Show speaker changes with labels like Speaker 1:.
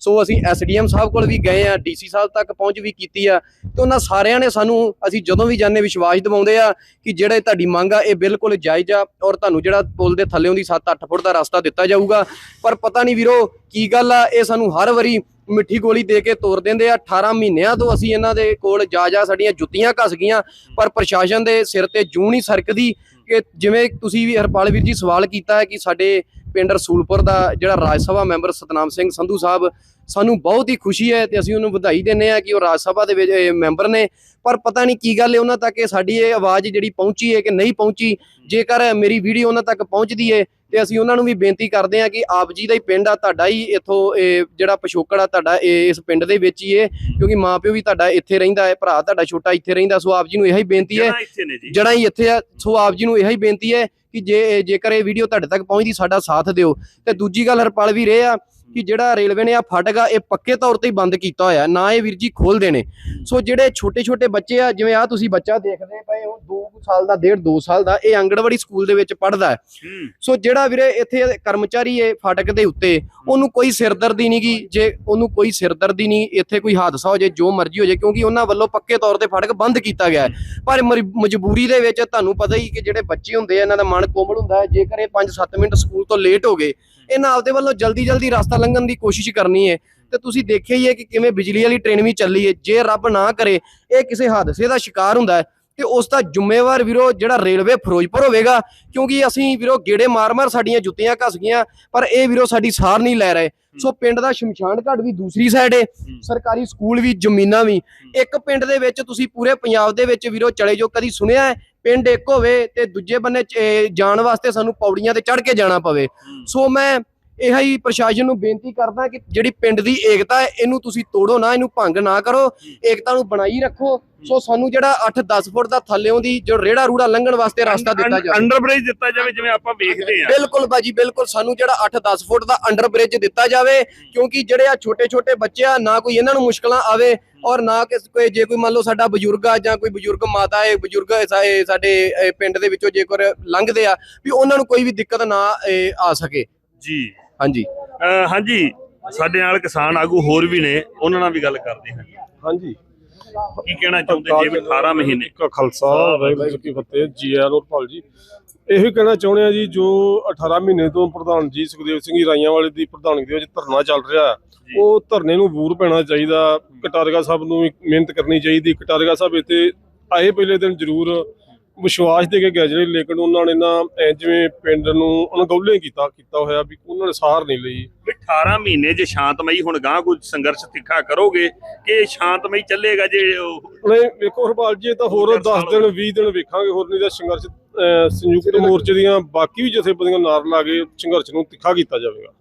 Speaker 1: ਸੋ ਅਸੀਂ ਐਸਡੀਐਮ ਸਾਹਿਬ ਕੋਲ ਵੀ ਗਏ ਆ, ਡੀਸੀ ਸਾਹਿਬ ਤੱਕ ਪਹੁੰਚ ਵੀ ਕੀਤੀ ਆ। ਤੇ ਉਹਨਾਂ ਸਾਰਿਆਂ ਨੇ ਸਾਨੂੰ, ਅਸੀਂ ਜਦੋਂ ਵੀ ਜਾਂਦੇ, ਵਿਸ਼ਵਾਸ ਦਿਵਾਉਂਦੇ ਆ ਕਿ ਜਿਹੜੇ ਤੁਹਾਡੀ ਮੰਗ ਆ, ਇਹ ਬਿਲਕੁਲ ਜਾਇਜ਼ ਆ ਔਰ ਤੁਹਾਨੂੰ ਜਿਹੜਾ ਪੁਲ ਦੇ ਥੱਲੇੋਂ ਦੀ 7-8 ਫੁੱਟ ਦਾ ਰਸਤਾ ਦਿੱਤਾ ਜਾਊਗਾ। ਪਰ ਪਤਾ ਨਹੀਂ ਵੀਰੋ, ਕੀ ਗੱਲ ਆ, ਇਹ ਸਾਨੂੰ ਹਰ ਵਾਰੀ ਮਿੱਠੀ ਗੋਲੀ ਦੇ ਕੇ ਤੋੜ ਦਿੰਦੇ ਆ। 18 ਮਹੀਨਿਆਂ ਤੋਂ ਅਸੀਂ ਇਹਨਾਂ ਦੇ ਕੋਲ ਜਾ ਜਾ ਸਾਡੀਆਂ ਜੁੱਤੀਆਂ ਘਸ ਗਈਆਂ, ਪਰ ਪ੍ਰਸ਼ਾਸਨ ਦੇ ਸਿਰ ਤੇ ਜੂੰ ਨਹੀਂ ਸਰਕਦੀ ਕਿ ਜਿਵੇਂ ਤੁਸੀਂ ਵੀ ਹਰਪਾਲ ਵੀਰ ਜੀ ਸਵਾਲ ਕੀਤਾ ਹੈ ਕਿ ਸਾਡੇ ਪਿੰਡ ਰਸੂਲਪੁਰ ਦਾ ਜਿਹੜਾ ਰਾਜ ਸਭਾ ਮੈਂਬਰ ਸਤਨਾਮ ਸਿੰਘ ਸੰਧੂ ਸਾਹਿਬ ਸਾਨੂੰ ਬਹੁਤ ਹੀ ਖੁਸ਼ੀ ਹੈ ਤੇ ਅਸੀਂ ਉਹਨੂੰ ਵਧਾਈ ਦਿੰਦੇ ਆ ਕਿ ਉਹ ਰਾਜ ਸਭਾ ਦੇ ਵਿੱਚ ਮੈਂਬਰ ਨੇ। ਪਰ ਪਤਾ ਨਹੀਂ ਕੀ ਗੱਲ ਹੈ, ਉਹਨਾਂ ਤੱਕ ਸਾਡੀ ਇਹ ਆਵਾਜ਼ ਜਿਹੜੀ ਪਹੁੰਚੀ ਹੈ ਕਿ ਨਹੀਂ ਪਹੁੰਚੀ। ਜੇਕਰ ਮੇਰੀ ਵੀਡੀਓ ਉਹਨਾਂ ਤੱਕ ਪਹੁੰਚਦੀ ਹੈ ਤੇ ਅਸੀਂ ਉਹਨਾਂ ਨੂੰ ਵੀ ਬੇਨਤੀ ਕਰਦੇ ਹਾਂ ਕਿ ਆਪ ਜੀ ਦਾ ਹੀ ਪਿੰਡ ਆ ਤੁਹਾਡਾ ਹੀ ਇਥੋਂ ਜਿਹੜਾ ਪਿਛੋਕੜ ਆ ਤੁਹਾਡਾ ਇਹ ਇਸ ਪਿੰਡ ਦੇ ਵਿੱਚ ਹੀ ਹੈ ਕਿਉਂਕਿ ਮਾਪਿਓ ਵੀ ਤੁਹਾਡਾ ਇੱਥੇ ਰਹਿੰਦਾ ਹੈ ਭਰਾ ਤੁਹਾਡਾ ਛੋਟਾ ਇੱਥੇ ਰਹਿੰਦਾ ਸੋ ਆਪ ਜੀ ਨੂੰ ਇਹੀ ਬੇਨਤੀ ਹੈ।
Speaker 2: ਜਣਾ ਇੱਥੇ ਨੇ ਜੀ।
Speaker 1: ਜੜਾਂ ਹੀ ਇੱਥੇ ਆ ਸੋ ਆਪ ਜੀ ਨੂੰ ਇਹੀ ਬੇਨਤੀ ਹੈ ਕਿ ਜੇ ਜੇਕਰ ਇਹ ਵੀਡੀਓ ਤੁਹਾਡੇ ਤੱਕ ਪਹੁੰਚਦੀ ਸਾਡਾ ਸਾਥ ਦਿਓ। ਤੇ ਦੂਜੀ ਗੱਲ ਹਰਪਾਲ ਵੀ ਰਹੇ ਆ ਕਿ ਜਿਹੜਾ ਰੇਲਵੇ ਨੇ ਆ ਫਾਟਕ ਆ ਇਹ ਪੱਕੇ ਤੌਰ ਤੇ ਹੀ ਬੰਦ ਕੀਤਾ ਹੋਇਆ। ਨਾ ਇਹ ਵੀਰ ਜੀ ਖੋਲ ਦੇਣੇ ਸੋ ਜਿਹੜੇ ਛੋਟੇ ਛੋਟੇ ਬੱਚੇ ਆ ਜਿਵੇਂ ਆ ਤੁਸੀਂ ਬੱਚਾ ਦੇਖਦੇ ਪਏ ਹੋ 2 ਸਾਲ ਦਾ ਡੇਢ 2 ਸਾਲ ਦਾ ਇਹ ਅੰਗਣਵਾੜੀ ਸਕੂਲ ਦੇ ਵਿੱਚ ਪੜਦਾ ਹੈ। ਸੋ ਜਿਹੜਾ ਵੀਰੇ ਇੱਥੇ ਕਰਮਚਾਰੀ ਹੈ ਫਾਟਕ ਦੇ ਉੱਤੇ ਉਹਨੂੰ ਕੋਈ ਸਿਰਦਰਦੀ ਨਹੀਂ ਗੀ। ਜੇ ਉਹਨੂੰ ਕੋਈ ਸਿਰਦਰਦੀ ਨਹੀਂ ਇੱਥੇ ਕੋਈ ਹਾਦਸਾ ਹੋ ਜਾਏ ਜੋ ਮਰਜ਼ੀ ਹੋ ਜਾਏ ਕਿਉਂਕਿ ਉਹਨਾਂ ਵੱਲੋਂ ਪੱਕੇ ਤੌਰ ਤੇ ਫਾਟਕ ਬੰਦ ਕੀਤਾ ਗਿਆ ਹੈ। ਪਰ ਮਜਬੂਰੀ ਦੇ ਵਿੱਚ ਤੁਹਾਨੂੰ ਪਤਾ ਹੀ ਕਿ ਜਿਹੜੇ ਬੱਚੇ ਹੁੰਦੇ ਆ ਇਹਨਾਂ ਦਾ ਮਨ ਕੋਮਲ ਹੁੰਦਾ ਹੈ। ਜੇਕਰ ਇਹ 5-7 ਮਿੰਟ ਸਕੂਲ ਤੋਂ ਲੇਟ ਹੋ ਗਏ ਇਹਨਾਂ ਆਪਦੇ ਵੱਲੋਂ ਜਲਦੀ ਜਲਦੀ ਰਸਤਾ ਲੰਘਣ ਦੀ ਕੋਸ਼ਿਸ਼ ਕਰਨੀ ਹੈ ਤੇ ਤੁਸੀਂ ਦੇਖਿਆ ਹੀ ਹੈ ਕਿ ਕਿਵੇਂ ਬਿਜਲੀ ਵਾਲੀ ਟ੍ਰੇਨ ਵੀ ਚੱਲੀ ਹੈ ਜੇ ਰੱਬ ਨਾ ਕਰੇ ਇਹ ਕਿਸੇ ਹਾਦਸੇ ਦਾ ਸ਼ਿਕਾਰ ਹੁੰਦਾ ਹੈ ਤੇ ਉਸ ਦਾ ਜ਼ਿੰਮੇਵਾਰ ਵੀਰੋ ਜਿਹੜਾ ਰੇਲਵੇ ਫਿਰੋਜ਼ਪੁਰ ਹੋਵੇਗਾ ਕਿਉਂਕਿ ਅਸੀਂ ਵੀਰੋ ਗੇੜੇ ਮਾਰ-ਮਾਰ ਸਾਡੀਆਂ ਜੁੱਤੀਆਂ ਘਸ ਗਈਆਂ ਪਰ ਇਹ ਵੀਰੋ ਸਾਡੀ ਸਾਰ ਨਹੀਂ ਲੈ ਰਹੇ। ਸੋ ਪਿੰਡ ਦਾ ਸ਼ਮਸ਼ਾਨ ਘਾਟ ਵੀ ਦੂਸਰੀ ਸਾਈਡ ਏ ਸਰਕਾਰੀ ਸਕੂਲ ਵੀ ਜ਼ਮੀਨਾਂ ਵੀ। ਇੱਕ ਪਿੰਡ ਦੇ ਵਿੱਚ ਤੁਸੀਂ ਪੂਰੇ ਪੰਜਾਬ ਦੇ ਵਿੱਚ ਵੀਰੋ ਚਲੇ ਜੋ ਕਦੀ ਸੁਣਿਆ ਹੈ ਪਿੰਡ ਇੱਕ ਹੋਵੇ ਤੇ ਦੂਜੇ ਬੰਨੇ ਜਾਣ ਵਾਸਤੇ ਸਾਨੂੰ ਪੌੜੀਆਂ ਤੇ ਚੜ੍ਹ ਕੇ ਜਾਣਾ ਪਵੇ। ਸੋ ਮੈਂ ਇਹ ਹੀ ਪ੍ਰਸ਼ਾਸਨ ਨੂੰ ਬੇਨਤੀ ਕਰਦਾ ਕਿ ਜਿਹੜੀ ਪਿੰਡ ਦੀ ਏਕਤਾ ਹੈ, ਇਹਨੂੰ ਤੁਸੀਂ ਤੋੜੋ ਨਾ, ਇਹਨੂੰ ਭੰਗ ਨਾ ਕਰੋ। ਏਕਤਾ ਨੂੰ ਬਣਾਈ ਰੱਖੋ। ਸੋ ਸਾਨੂੰ ਜਿਹੜਾ 8-10 ਫੁੱਟ ਦਾ ਥੱਲੇੋਂ ਦੀ ਜੋ ਰੇੜਾ ਰੂੜਾ ਲੰਘਣ ਵਾਸਤੇ ਰਸਤਾ ਦਿੱਤਾ ਜਾਵੇ
Speaker 2: ਅੰਡਰਬ੍ਰਿਜ ਦਿੱਤਾ ਜਾਵੇ ਜਿਵੇਂ ਆਪਾਂ ਵੇਖਦੇ ਆ
Speaker 1: ਬਿਲਕੁਲ ਬਾਜੀ ਬਿਲਕੁਲ ਸਾਨੂੰ ਜਿਹੜਾ 8-10 ਫੁੱਟ ਦਾ ਅੰਡਰ ਬ੍ਰਿਜ ਦਿੱਤਾ ਜਾਵੇ ਕਿਉਂਕਿ ਜਿਹੜੇ ਆ ਛੋਟੇ-ਛੋਟੇ ਬੱਚੇ ਆ ਨਾ ਕੋਈ ਇਹਨਾਂ ਨੂੰ ਮੁਸ਼ਕਲਾਂ ਆਵੇ ਔਰ ਨਾ ਕਿ ਕੋਈ ਜੇ ਕੋਈ ਮੰਨ ਲਓ ਸਾਡਾ ਬਜ਼ੁਰਗ ਆ ਜਾਂ ਕੋਈ ਬਜ਼ੁਰਗ ਮਾਤਾ ਹੈ ਬਜ਼ੁਰਗ ਸਾਡੇ ਪਿੰਡ ਦੇ ਵਿੱਚੋਂ ਜੇਕਰ ਲੰਘਦੇ ਆ ਵੀ ਉਹਨਾਂ ਨੂੰ ਕੋਈ ਵੀ ਦਿੱਕਤ ਨਾ ਆ ਸਕੇ
Speaker 2: ਜੀ
Speaker 1: ਹਾਂਜੀ।
Speaker 2: ਅਹ ਹਾਂਜੀ ਸਾਡੇ ਨਾਲ ਕਿਸਾਨ ਆਗੂ ਹੋਰ ਵੀ ਨੇ ਉਹਨਾਂ ਨਾਲ ਵੀ ਗੱਲ ਕਰਦੇ ਹਾਂ।
Speaker 3: ਹਾਂਜੀ।
Speaker 2: ਕੀ ਕਹਿਣਾ ਚਾਹੁੰਦੇ ਜੀ ਵੀ 18 ਮਹੀਨੇ।
Speaker 3: ਕਾ ਖਾਲਸਾ ਵਾਹਿਗੁਰੂ ਜੀ ਕੀ ਫਤਿਹ ਜੀ ਆਇਆਂ ਨੂੰ ਪਾਲ ਜੀ। ਇਹੋ ਕਹਿਣਾ ਚਾਹੁੰਦੇ ਆ ਜੀ ਜੋ 18 ਮਹੀਨੇ ਤੋਂ ਪ੍ਰਧਾਨ ਜੀ ਸੁਖਦੇਵ ਸਿੰਘ ਜੀ ਰਾਈਆਂ ਵਾਲੇ ਦੀ ਪ੍ਰਧਾਨਗੀ ਦੇ ਵਿੱਚ ਧਰਨਾ ਚੱਲ ਰਿਹਾ ਹੈ। ਉਹ ਧਰਨੇ ਨੂੰ ਬੂਰ ਪੈਣਾ ਚਾਹੀਦਾ। ਕਟਾਰਗਾ ਸਾਹਿਬ ਨੂੰ ਵੀ ਮਿਹਨਤ ਕਰਨੀ ਚਾਹੀਦੀ। ਕਟਾਰਗਾ ਸਾਹਿਬ ਇੱਥੇ ਆਏ ਪਹਿਲੇ ਦਿਨ ਜ਼ਰੂਰ ਵਿਸ਼ਵਾਸ ਦੇ ਕੇ ਗਏ ਜਿਹੜੇ ਲੇਕਿਨ ਉਹਨਾਂ ਨੇ ਨਾ ਐਂ ਜਿਵੇਂ ਪਿੰਡ ਨੂੰ ਅਣਗੌਲੇ ਕੀਤਾ ਕੀਤਾ ਹੋਇਆ ਵੀ ਉਹਨਾਂ ਨੇ ਸਾਰ ਨਹੀਂ ਲਈ।
Speaker 2: ਵੀ 18 ਮਹੀਨੇ ਜੇ ਸ਼ਾਂਤਮਈ ਹੁਣ ਗਾਂ ਕੋਈ ਸੰਘਰਸ਼ ਤਿੱਖਾ ਕਰੋਗੇ ਕਿ ਇਹ ਸ਼ਾਂਤਮਈ ਚੱਲੇਗਾ ਜੇ
Speaker 3: ਨਹੀਂ ਵੇਖੋ ਹਰਪਾਲ ਜੀ ਇਹ ਤਾਂ ਹੋਰ
Speaker 2: ਸੰਘਰਸ਼
Speaker 3: 10 ਦਿਨ 20 ਦਿਨ ਵੇਖਾਂਗੇ ਹੋਰ ਨਹੀਂ ਤਾਂ ਸੰਘਰਸ਼ ਸੰਯੁਕਤ ਮੋਰਚੇ ਦੀਆਂ ਬਾਕੀ ਵੀ ਜਥੇਬੰਦੀਆਂ ਨਾਲ ਲਾ ਕੇ ਸੰਘਰਸ਼ ਨੂੰ ਤਿੱਖਾ ਕੀਤਾ ਜਾਵੇਗਾ।